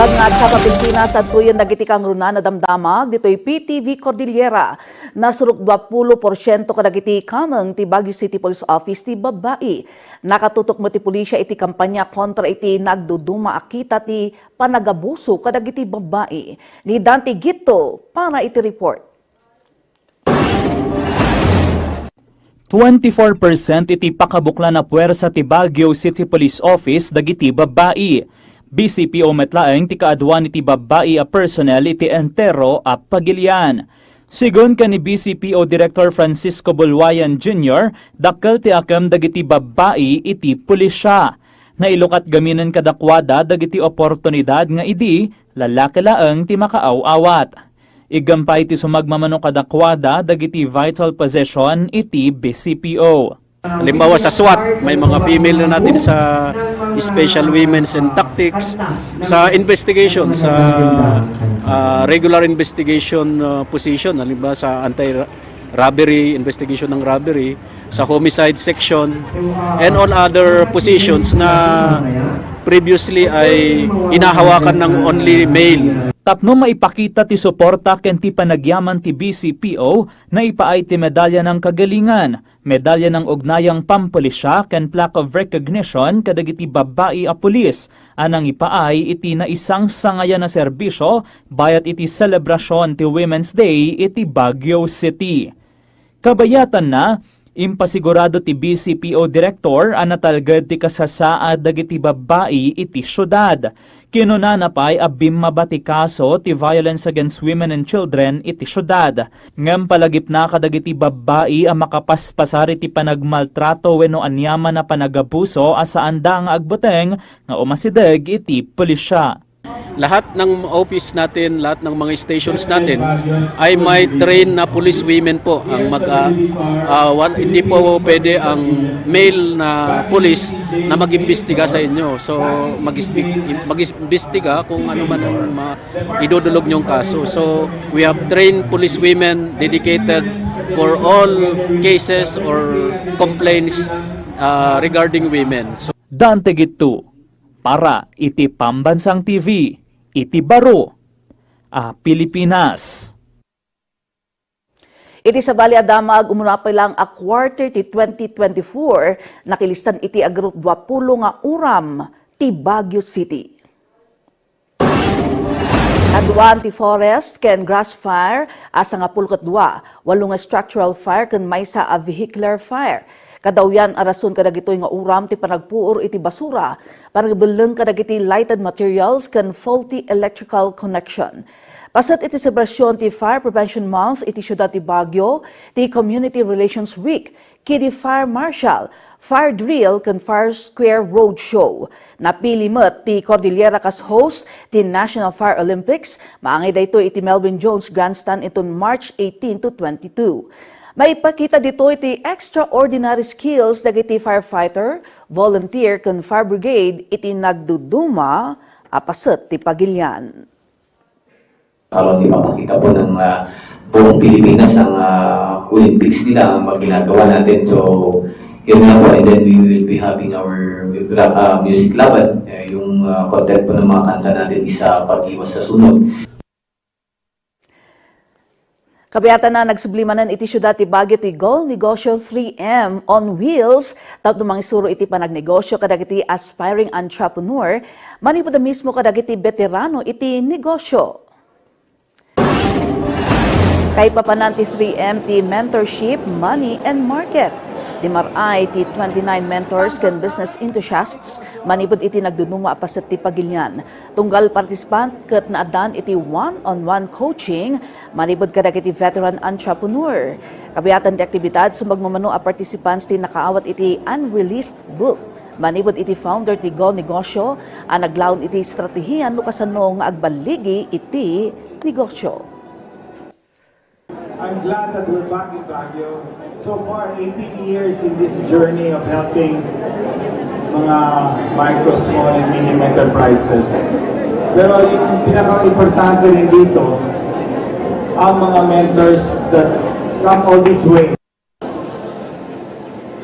Bag nga sa Pilipinas at tuyan nagitikang runa na damdamag dito'y PTV Cordillera na suruk 20% kadagiti kamang ti Baguio City Police Office ti babae. Nakatutok mo ti pulisya iti kampanya kontra iti nagduduma akita ti panagabuso kadagiti babae. Ni Dante Gito para iti report. 24% iti pakabukla na puwersa ti Baguio City Police Office dagiti babae. BCPO metlaeng ti kaadwan iti babae a personnel iti entero a pagilian. Sigon ka ni BCPO Director Francisco Bulwayan Jr., dakkel ti akam dagiti babae iti pulisya. Nailukat gaminan kadakwada dagiti oportunidad nga idi lalaki laeng ti makaaw-awat. Igampay ti sumagmamano kadakwada dagiti vital possession iti BCPO. Halimbawa sa SWAT, may mga female na natin sa Special Women's and Tactics, sa investigation, sa ah, regular investigation ah, position, halimbawa sa anti-robbery, investigation ng robbery, sa homicide section, and all other positions na previously ay hinahawakan ng only male. Tapno maipakita ti suporta ken ti panagyaman ti BCPO na ipaay ti medalya ng kagalingan, medalya ng ugnayang pampulisya ken plaque of recognition kadagiti babae a pulis anang ipaay iti na isang sangayan na serbisyo bayat iti selebrasyon ti Women's Day iti Baguio City. Kabayatan na, impasigurado ti BCPO Director ang natalgad ti kasasaad dagiti babae iti syudad. Kinunana pa'y abim mabati kaso ti violence against women and children iti syudad. Ngem palagip na kadagiti babae ang makapaspasari ti panagmaltrato wenno anyaman na panagabuso asaan da nga agbuteng nga umasideg iti pulisya. Lahat ng office natin, lahat ng mga stations natin ay may train na police women po ang mag ah, ah, wan- hindi po pwede ang male na police na mag-imbestiga sa inyo. So mag-imbestiga kung ano man ang ma- idudulog niyong kaso. So we have trained police women dedicated for all cases or complaints ah, regarding women. So Dante Gitu para iti Pambansang TV, iti Baro, a Pilipinas. Iti sa Bali Adamag, umunapay lang a quarter ti 2024, nakilistan iti a group 20 nga uram ti Baguio City. Adwan ti forest ken grass fire asa nga pulkat dua, walo nga structural fire ken maysa a vehicular fire. Kadawyan arason kadagitoy nga uram ti panagpuor iti basura, panagbileng kadagiti lighted materials ken faulty electrical connection. Pasat iti selebrasyon ti Fire Prevention Month iti syudad ti Baguio, ti Community Relations Week, kidi Fire Marshal, Fire Drill ken Fire Square Road Show. Napili met ti Cordillera kas host ti National Fire Olympics, maangay dayto iti Melvin Jones Grandstand iton March 18 to 22. Maipakita dito iti extraordinary skills dagiti firefighter, volunteer ken fire brigade iti nagduduma apaset ti pagilyan. para di mapakita po ng ah, buong Pilipinas ang ah, Olympics nila ang ginagawa natin. So, yun nga po. And then we will be having our uh, music laban. Eh, yung uh, content po ng mga kanta natin isa pag-iwas sa sunod. Kabiyatan na nagsublimanan iti syudad ti Baguio ti Go Negosyo 3M on Wheels. Tapno mga isuro iti panagnegosyo kadagiti aspiring entrepreneur. Manipod mismo kadagiti veterano iti negosyo. Kay papanan ti 3M ti mentorship, money and market. Maray ti 29 mentors ken business enthusiasts manipod iti nagdununga paset ti pagilyan. Tunggal participant ket naadan iti one-on-one coaching manipod kadag iti veteran entrepreneur. Kabiyatan ti aktibidad sa magmamano a participants ti nakaawat iti unreleased book. Manipod iti founder ti Go Negosyo ang naglaon iti strategiyan no kasano nga agbaligi iti negosyo. I'm glad that we're back in Baguio. So far, 18 years in this journey of helping mga micro, small, and medium enterprises. Pero yung pinaka-importante rin dito, ang mga mentors that come all this way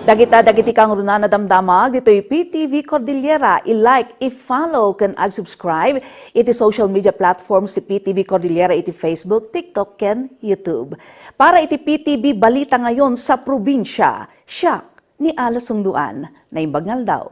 Dagita dagiti kang runa na damdamag dito'y PTV Cordillera. I-like, i-follow, kan ag-subscribe iti social media platforms ti PTV Cordillera iti Facebook, TikTok, ken YouTube. Para iti PTV Balita ngayon sa probinsya, siya ni Alas Sungduan na imbagnal daw.